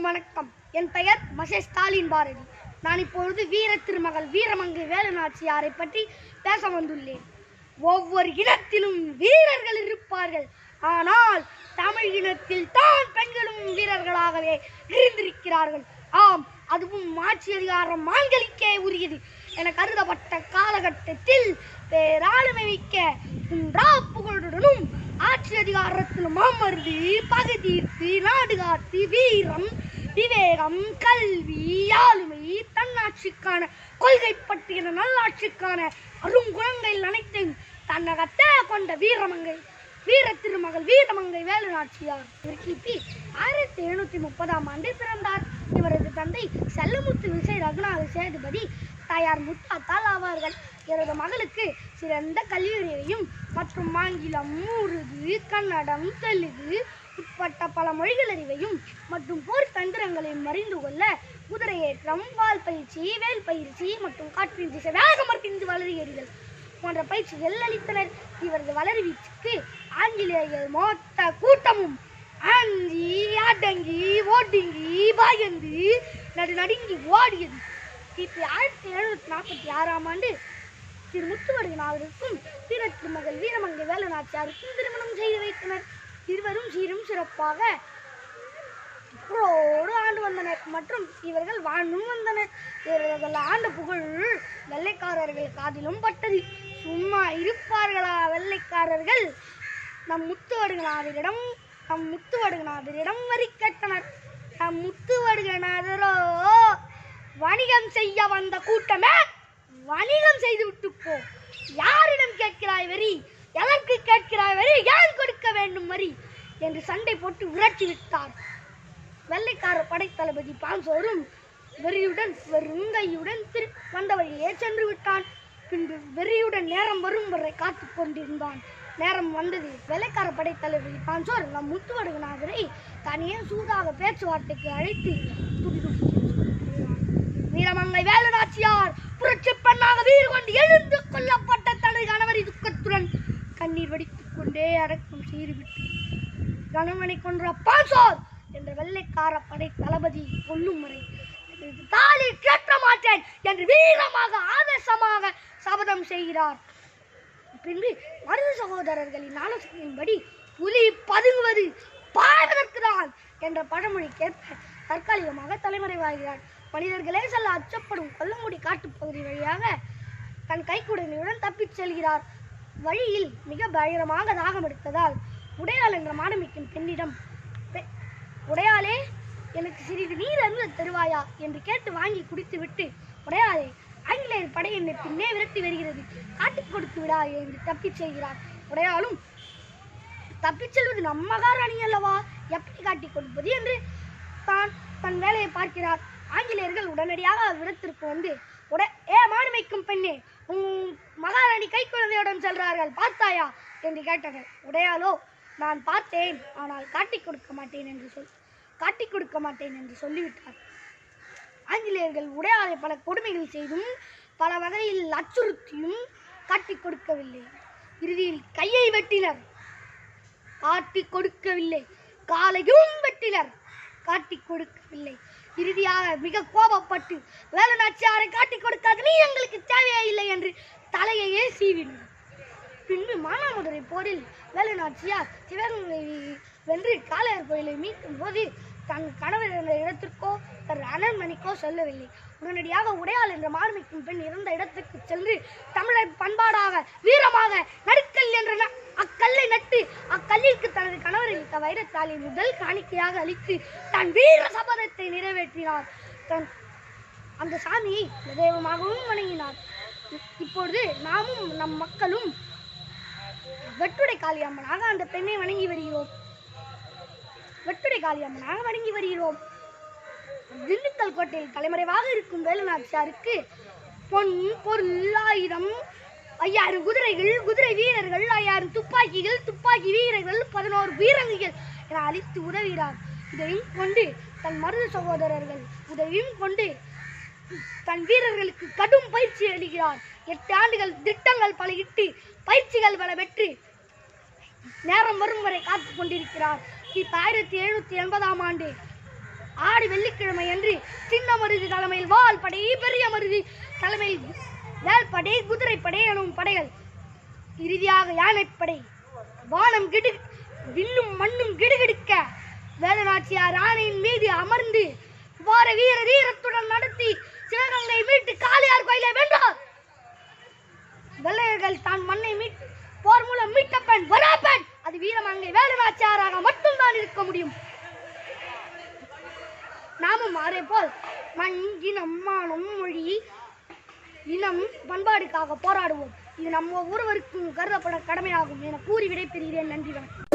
அனைவருக்கும் வணக்கம். என் பெயர் மகேஷ் ஸ்டாலின் பாரதி. நான் இப்பொழுது வீர திருமகள் வீரமங்கை வேலுநாச்சியாரை பற்றி பேச வந்துள்ளேன். ஒவ்வொரு இனத்திலும் வீரர்கள் இருப்பார்கள். ஆனால் தமிழ் இனத்தில் தான் பெண்களும் வீரர்களாகவே இருந்திருக்கிறார்கள். ஆம் அதுவும் ஆட்சி அதிகாரம் ஆண்களுக்கே உரியது. என கருதப்பட்ட காலகட்டத்தில் பேராளுமை மிக்க குன்றா புகழுடனும் ஆட்சி அதிகாரத்தில் மாமருது பகுதி நாடு காத்து வீரம் விவேகம் கல்வி ஆளுமை தன்னாட்சிக்கான கொள்கை பட்டியல நல்லாட்சிக்கான அருங்குணங்கள் அனைத்தையும் தன்னகத்தே கொண்ட வீரமங்கை வீர திருமகள் வீரமங்கை வேலுநாச்சியார். இவர் கிபி ஆயிரத்தி எழுநூத்தி முப்பதாம் ஆண்டு பிறந்தார். இவரது தந்தை செல்லமுத்து விசை ரகுநாத சேதுபதி. தாயார் முத்தாத்தால் ஆவார்கள். இவரது மகளுக்கு சிறந்த கல்லூரியையும் மற்றும் ஆங்கிலம் உருது கன்னடம் தெலுங்கு உட்பட்ட பல மொழிகள் அறிவையும் மற்றும் போர் தந்திரங்களையும் அறிந்து கொள்ள குதிரையேற்றம் வால் பயிற்சி வேல் பயிற்சி மற்றும் காற்றின் திசை வேகமர்த்திந்து வளர்கிறீர்கள் போன்ற பயிற்சிகள் அளித்தனர். இவரது வளர்வீச்சுக்கு ஆங்கிலேயர்கள் மொத்த கூட்டமும் ஆஞ்சி அடங்கி ஓட்டிங்கி பாயந்து நடு நடுங்கி ஓடியது. கிபி ஆயிரத்தி எழுநூத்தி நாற்பத்தி ஆறாம் ஆண்டு திரு முத்துவடுகனாவிற்கும் வீர திருமகள் வீரமங்கை வேலுநாச்சியாருக்கும் திருமணம் செய்து வைத்தனர். இருவரும் சீரும் சிறப்பாக புகழோடு ஆண்டு வந்தனர் மற்றும் இவர்கள் வாழ்ந்தும் வந்தனர். இவர்கள் ஆண்ட புகழ் வெள்ளைக்காரர்கள் காதிலும் பட்டது. சும்மா இருப்பார்களா வெள்ளைக்காரர்கள்? நம் முத்துவடுகநாதரிடம் நம் முத்துவடுகநாதரிடம் வரி கேட்டனர். நம் முத்துவடுகநாதரோ வணிகம் செய்ய வந்த கூட்டமே வணிகம் செய்து விட்டு போ. யாரிடம் கேட்கிறாய் வரி எதற்கு கேட்கிறாய் வரி ஏன் கொடுக்க வேண்டும் வரி என்று சண்டை போட்டு விரட்டி விட்டார். வெள்ளைக்கார படைத்தளபதி பான்சோரும் வெறியுடன் வெறுங்கையுடன் திரு வந்த வழியே சென்று விட்டான். பின்பு வெறியுடன் நேரம் வரும் வரை காத்து கொண்டிருந்தான். நேரம் வந்தது. வெள்ளைக்கார படைத்தளபதி பான்சோர் நம் முத்துவடுகநாதரை தனியே சூதாக பேச்சுவார்த்தைக்கு அழைத்து துடிதுடி வீரமங்கை வேலுநாச்சியார் புரட்சி பெண்ணாக வீடு கொண்டு எழுந்து கொல்லப்பட்ட தனது கணவரி துக்கத்துடன் கண்ணீர் வடித்துக் கொண்டே அடக்கம் செய்துவிட்டு கணவனை கொன்ற பான்சோர் என்ற வெள்ளைக்கார படை தளபதி கொல்லும் முறை தாலி கேட்க மாட்டேன் என்று வீரமாக ஆவேசமாக சபதம் செய்கிறார். பின்பு மருது சகோதரர்களின் ஆலோசனையின்படி புலி பதுங்குவது பாய்வதற்கு தான் என்ற பழமொழிக்கேற்ப தற்காலிகமாக தலைமறைவாகிறார். மனிதர்களே செல்ல அச்சப்படும் கொல்லங்குடி காட்டுப்பகுதி வழியாக தன் கைக்குடனையுடன் தப்பிச் செல்கிறார். வழியில் மிக பயங்கரமாக தாகம் எடுத்ததால் உடையாள் என்ற மாடமிக்கும் பெண்ணிடம் உடையாளே எனக்கு சிறிது நீர் அருந்த தருவாயா? என்று கேட்டு வாங்கி குடித்துவிட்டு உடையாளே ஆங்கிலேயர் படை என்னை பின்னே விரட்டி வருகிறது. காட்டுக் கொடுத்து விடா என்று தப்பிச் செல்கிறார். உடையாளும் தப்பிச் செல்வது நம்ம அணி அல்லவா? எப்படி காட்டிக் கொடுப்பது? என்று தான் தன் வேலையை பார்க்கிறார். ஆங்கிலேயர்கள் உடனடியாக விடத்திற்கு வந்து உட ஏ மானுமைக்கும் பெண்ணே உன் மகாராணி கை குழந்தையுடன் செல்றார்கள் பார்த்தாயா? என்று கேட்டார்கள் உடையாலோ நான் பார்த்தேன் ஆனால் காட்டிக் கொடுக்க மாட்டேன் என்று சொல் காட்டிக் கொடுக்க மாட்டேன் என்று சொல்லிவிட்டார். ஆங்கிலேயர்கள் உடையாளை பல கொடுமைகள் செய்தும் பல வகையில் அச்சுறுத்தியும் காட்டிக் கொடுக்கவில்லை. இறுதியில் கையை வெட்டினர். காட்டிக் கொடுக்கவில்லை. காலையும் வெட்டினர். காட்டிக் கொடுக்கவில்லை. இறுதியாக மிக கோபப்பட்டு வேலுநாச்சியாரை காட்டிக் கொடுக்காது நீ எங்களுக்கு தேவையே இல்லை என்று தலையையே சீவினர். பின்பு மானாமதுரை போரில் வேலுநாச்சியார் சிவகங்கை வென்று காளையர் கோயிலை மீட்கும் போது தன் கணவர் இருந்த இடத்திற்கோ தன் அனன்மணிக்கோ செல்லவில்லை. உடனடியாக உடையாள் என்ற மார்மிக்கும் பெண் இறந்த இடத்துக்கு சென்று தமிழர் பண்பாடாக வீரமாக நடுக்கல் என்ற அக்கல்லை நட்டு அக் கொடுத்த அளித்த முதல் காணிக்கையாக அளித்து தன் வீர சபதத்தை நிறைவேற்றினார். தன் அந்த சாமியை தெய்வமாகவும் வணங்கினார். இப்பொழுது நாமும் நம் மக்களும் வெட்டுடை காளியம்மனாக அந்த பெண்ணை வணங்கி வருகிறோம். வெட்டுடை காளியம்மனாக வணங்கி வருகிறோம். திண்டுக்கல் கோட்டையில் தலைமறைவாக இருக்கும் வேலுநாச்சியாருக்கு பொன் பொருள் ஆயிரம் ஐயாயிரம் குதிரைகள் குதிரை வீரர்கள் ஐயாயிரம் துப்பாக்கிகள் துப்பாக்கி வீரர்கள் பதினோரு வீரங்கிகள் என அழித்து உதவுகிறார் இதையும் கொண்டு தன் மருது சகோதரர்கள் உதவியும் கொண்டு தன் வீரர்களுக்கு கடும் பயிற்சி அளிக்கிறார். எட்டு ஆண்டுகள் திட்டங்கள் பல இட்டு பயிற்சிகள் பல பெற்று நேரம் வரும் வரை காத்து கொண்டிருக்கிறார். கிபி ஆயிரத்தி எழுநூத்தி எண்பதாம் ஆண்டு ஆடி வெள்ளிக்கிழமை அன்று சின்ன மருதி தலைமையில் வால் படை பெரிய மருதி தலைமையில் வேல்படை குதிரைப்படை எனும் படைகள். இறுதியாக யானைப்படை வானம் கிடு வில்லும் மண்ணும் கிடுகிடுக்க. வேலுநாச்சியார் ஆணையின் மீது அமர்ந்து வார வீர வீரத்துடன் நடத்தி சிவகங்கை மீட்டு காளியார் கோயிலை வென்றார். வெள்ளையர்கள் தான் மண்ணை மீட் போர் மூலம் மீட்ட பெண் வராப்பெண் அது வீரமங்கை வேலுநாச்சியாராக மட்டும்தான் இருக்க முடியும். நாமும் அதே போல் மண் இனம் மானம் மொழி இனம் பண்பாடுக்காக போராடுவோம். இது நம்ம ஒவ்வொருவருக்கும் கருதப்பட கடமையாகும் என கூறி விடைபெறுகிறேன். நன்றி வணக்கம்.